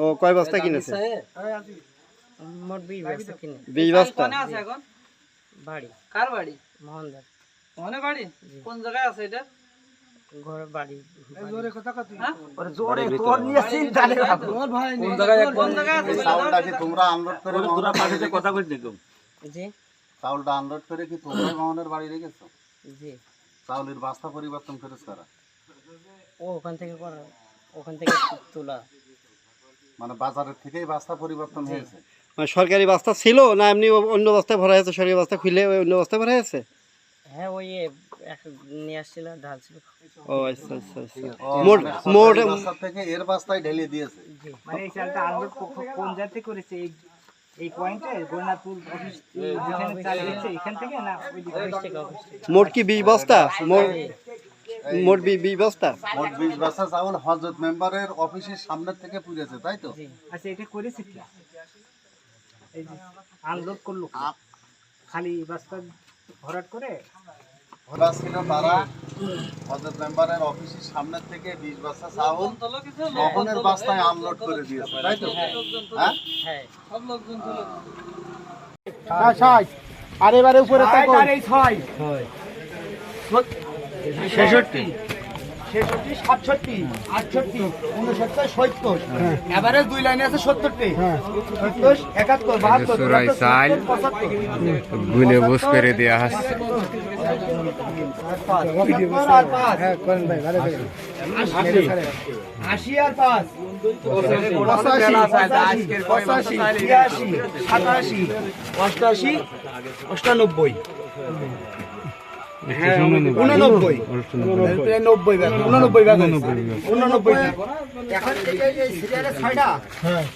ও কয় বস্তা কিনেছে? মোট বিশ বস্তা কিনে। বিশ বস্তা? কোনে আছে এখন? বাড়ি। কার বাড়ি? মোহনদার বাড়ি? কোন জায়গায় আছে এটা? ঘর বাড়ি। হ্যাঁ? কোন জায়গায় কোন জায়গায় আছে? বলে দাও তোমরা আনলোড করে তোরা পাঠিয়ে কথা কইতে কম জি। চাউলটা আনলোড করে কি তোমরা মোহনের বাড়ি রেখেছো? জি। চাউলের বস্তা পরিবর্তন করেছ ও ওখান থেকে করা ওখান থেকে তোলা। মানে বাজারের থেকেই বস্তা পরিবর্তন হয়েছে। মানে সরকারি বাস্তা ছিল না এমনি অন্য বস্তায় ভরা হয়েছে সরকারি বস্তা খুলে ওই অন্য বস্তায় ভরা হয়েছে? হ্যাঁ ওই এক নিয়ে আসছিল ও আচ্ছা আচ্ছা আচ্ছা। মোট মানে মোট থেকে এর বস্তায় ঢেলে দিয়েছে। মানে এই চালটা আনলোড কোন করেছে? এই এই পয়েন্টে গোনাপুর অফিস যেখানে চাল দিচ্ছে এখান থেকে না ওই অফিস থেকে অফিস মোট কি বিশ বস্তা? মোট মোট বি- বিশ বস্তা মোট বিশ বস্তা চাউল হজরত মেম্বারের অফিসের সামনের থেকে পুড়েছে তাই তো? আচ্ছা এটা করেছে কি? আনলোড করল খালি বাস্তা ভরাট করে? ওরা ছিল তারা। হজরত মেম্বারের অফিসের সামনের থেকে বিশ বস্তা চাউল কিছু কখনের আনলোড করে দিয়েছে তাই তো? হ্যাঁ। হ্যাঁ? সব লোকজন তুলে আর এবারে উপরে এই ছয়। ছেষট্টি। ছেষট্টি সাতষট্টি আটষট্টি উনসত্তর সত্তর। এবারে দুই লাইনে আছে সত্তরটি। সত্তর একাত্তর বাহাত্তর পঁচাত্তর, বুঝ করে দেওয়া হচ্ছে। আশি। আর পাঁচ। পঁচাশি। পঁচাশি ছিয়াশি সাতাশি অষ্টাশি অষ্টানব্বই। উননব্বই। নব্বই ব্যাগ উননব্বই ব্যাগ উননব্বই ব্যাগ এখন এই সিরিয়ালের ছয়টা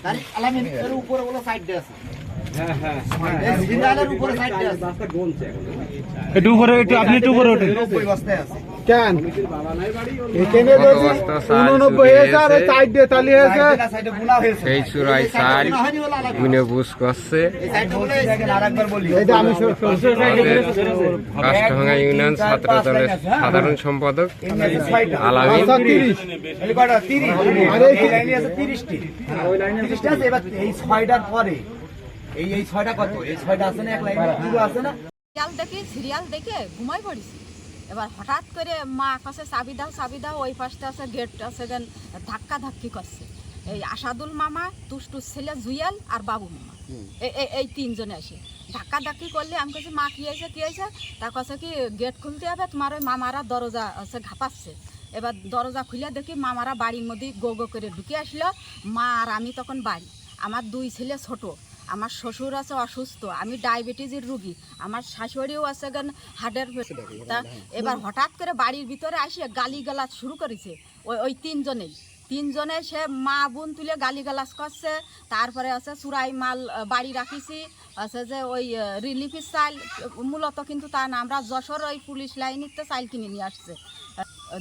তার আলামিন এর উপরে বলে সাইড দিয়ে আছে। এই সিরিয়ালের উপরে সাইড দিয়ে আছে। একটু উপরে একটু আপনি একটু উপরে ওঠেন। সাইডে হয়েছে। এই চাল। গুনে করছে। কাষ্টভাঙ্গা ইউনিয়ন ছাত্র দলের সাধারণ সম্পাদক আলামিন। পরে। এই ছয়টা কত? এই ছয়টা আছে না এক লাইনে। পুরো আছে না? সিরিয়াল দেখি সিরিয়াল দেখে ঘুমাই পড়েছি। এবার হঠাৎ করে মা কাছে চাবি দাও চাবি দাও ওই পাশটা আছে গেট আছে গেন ধাক্কা ধাক্কি করছে। এই আসাদুল মামা তুষ্টুর ছেলে জুয়েল আর বাবু মামা। এই তিনজনে আসে। ধাক্কা ধাক্কি করলে আমি কাছে মা কি হয়েছে কি হয়েছে? তার কাছে কি গেট খুলতে হবে তোমার ওই মামারা দরজা আছে ঘাপাচ্ছে। এবার দরজা খুলে দেখি মামারা বাড়ির মধ্যে গো গো করে ঢুকে আসলো। মা আর আমি তখন বাড়ি। আমার দুই ছেলে ছোট। আমার শ্বশুর আছে অসুস্থ আমি ডায়াবেটিসের রুগী আমার শাশুড়িও আছে গান হার্টের তা এবার হঠাৎ করে বাড়ির ভিতরে আসে গালি গালাজ শুরু করেছে ওই ওই তিনজনেই। তিনজনে সে মা বোন তুলে গালি গালাজ করছে তারপরে আছে চুরাই মাল বাড়ি রাখিছি আছে যে ওই রিলিফের চাল মূলত কিন্তু তা না আমরা যশোর ওই পুলিশ লাইনিতে চাল কিনে নিয়ে আসছে।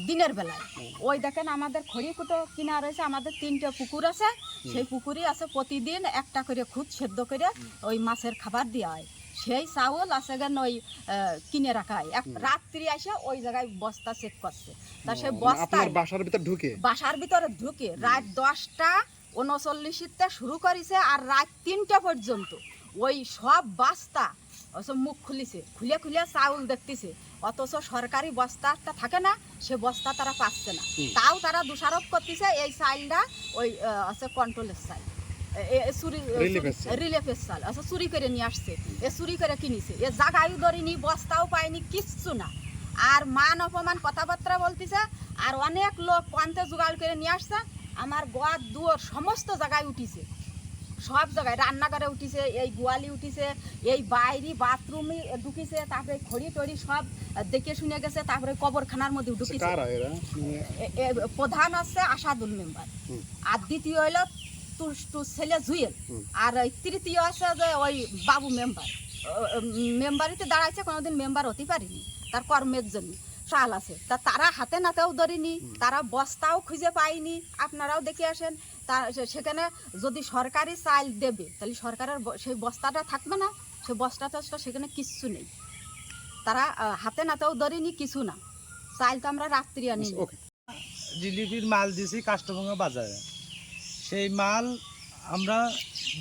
দিনের বেলায়। ওই দেখেন আমাদের খড়িকুটো কিনা রয়েছে আমাদের তিনটে পুকুর আছে। সেই পুকুরই আছে প্রতিদিন একটা করে খুদ সেদ্ধ করে ওই মাছের খাবার দেওয়া হয়। সেই চাউল আছে গেন ওই কিনে রাখা হয়। এক রাত্রি এসে ওই জায়গায় বস্তা চেক করছে। তা সেই বস্তায় বাসার ভিতর ঢুকে? বাসার ভিতরে ঢুকে রাত দশটা উনচল্লিশিতে শুরু করেছে আর রাত তিনটা পর্যন্ত। ওই সব বস্তা মুখ খুলিছে খুলে খুলে চাউল দেখতেছে। অথচ সরকারি বস্তাটা থাকে না সে বস্তা তারা পাচ্ছে না। তাও তারা দোষারোপ করতেছে এই চাইলটা ওই আছে কন্ট্রোলের চাইল। চুরি রিলিফের চাল আচ্ছা চুরি করে নিয়ে আসছে এ চুরি করে কিনেছে। এ জাগায়ও ধরিনি বস্তাও পায়নি কিচ্ছু না। আর মান অপমান কথাবার্তা বলতেছে আর অনেক লোক কন্তে জোগাড় করে নিয়ে আসছে আমার গোয়ার দুয়ার সমস্ত জায়গায় উঠিছে। সব জায়গায় রান্নাঘরে উঠিছে এই গোয়ালি উঠিছে এই বাইরে বাথরুমে ঢুকিছে তারপরে খড়ি টড়ি সব দেখে শুনে গেছে তারপরে কবরখানার মধ্যে ঢুকিছে। প্রধান আছে আসাদুল মেম্বার। আর দ্বিতীয় হইল তুষ্টু ছেলে জুয়েল। আর তৃতীয় আছে যে ওই বাবু মেম্বার। মেম্বারিতে দাঁড়াইছে কোনোদিন মেম্বার হতে পারিনি। তার কর্মের জন্য। চাল আছে। তা তারা হাতে নাতেও ধরিনি তারা বস্তাও খুঁজে পায়নি। আপনারাও দেখে আসেন তা সে- সেখানে যদি সরকারি চাল দেবে তাহলে সরকারের সেই বস্তাটা থাকবে না। সেই বস্তাটা তো সেখানে কিচ্ছু নেই। তারা হাতে নাতেও ধরিনি কিছু না। চাল তো আমরা রাত্রি আনি জিলিপির মাল দিছি কাস্টমঙ্গা বাজারে। সেই মাল আমরা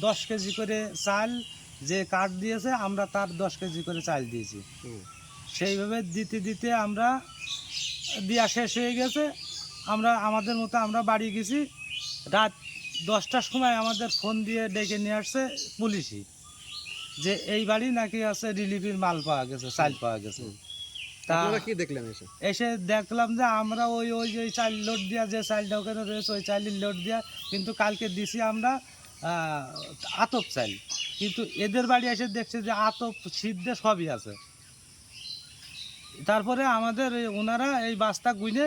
দশ কেজি করে চাল যে কার্ড দিয়েছে আমরা তার দশ কেজি করে চাল দিয়েছি। সেইভাবে দিতে দিতে আমরা দেওয়া শেষ হয়ে গেছে। আমরা আমাদের মতো আমরা বাড়ি গেছি। রাত দশটার সময় আমাদের ফোন দিয়ে ডেকে নিয়ে আসছে পুলিশই যে এই বাড়ি নাকি আছে রিলিফের মাল পাওয়া গেছে চাল পাওয়া গেছে। তা কি দেখলেন এসে? এসে দেখলাম যে আমরা ওই ওই যে চাল লোড দিয়া যে চালটা ওখানে রয়েছে ওই চালের লোড দিয়া কিন্তু কালকে দিছি আমরা আতপ চাল। কিন্তু এদের বাড়ি এসে দেখছে যে আতপ সিদ্ধ সবই আছে। তারপরে আমাদের ওনারা এই বাস্তা গুইনে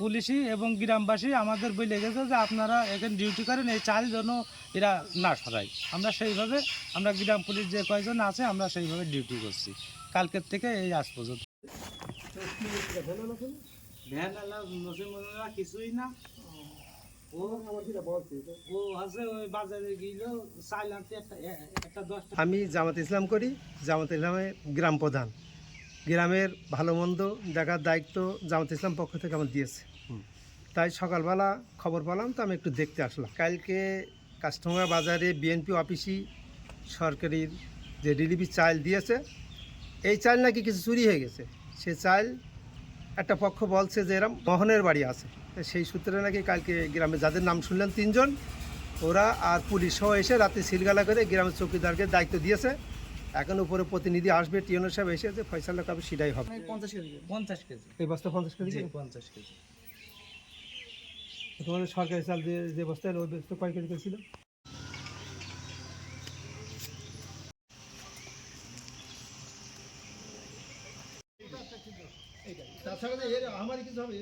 পুলিশি এবং গ্রামবাসী আমাদের বলে গেছে যে আপনারা এখানে ডিউটি করেন এই চাল যেন এরা না সরায়। আমরা সেইভাবে আমরা গ্রাম পুলিশ যে কয়জন আছে আমরা সেইভাবে ডিউটি করছি। কালকের থেকে এই আজ পর্যন্ত। ভ্যান আলা কিছুই না। ও ও ওই বাজারে গিয়েছিল চাল একটা একটা দশটা আমি জামাত ইসলাম করি। জামাত ইসলামের গ্রাম প্রধান। গ্রামের ভালো মন্দ দেখার দায়িত্ব জামাত ইসলাম পক্ষ থেকে আমার দিয়েছে। তাই সকালবেলা খবর পেলাম তো আমি একটু দেখতে আসলাম। কালকে কাস্টমার বাজারে বিএনপি অফিসি সরকারির যে রিলিফি চাল দিয়েছে এই চাল নাকি কিছু চুরি হয়ে গেছে। সে চাল একটা পক্ষ বলছে যে এরম মোহনের বাড়ি আছে। সেই সূত্রে নাকি কালকে গ্রামে যাদের নাম শুনলেন তিনজন ওরা আর পুলিশ সহ এসে রাতে সিলগালা করে গ্রামের চৌকিদারকে দায়িত্ব দিয়েছে। এখন উপরে প্রতিনিধি আসবে টিএনও সাহেব এসে যে ফয়সালা কবে সেটাই হবে। পঞ্চাশ কেজি। এই বস্তা পঞ্চাশ কেজি? পঞ্চাশ কেজি। তোমাদের সরকারি চাল দিয়ে যে বস্তায় ওই বস্তা কয় কেজি ছিল তাছাড়া আমার কিছু হবে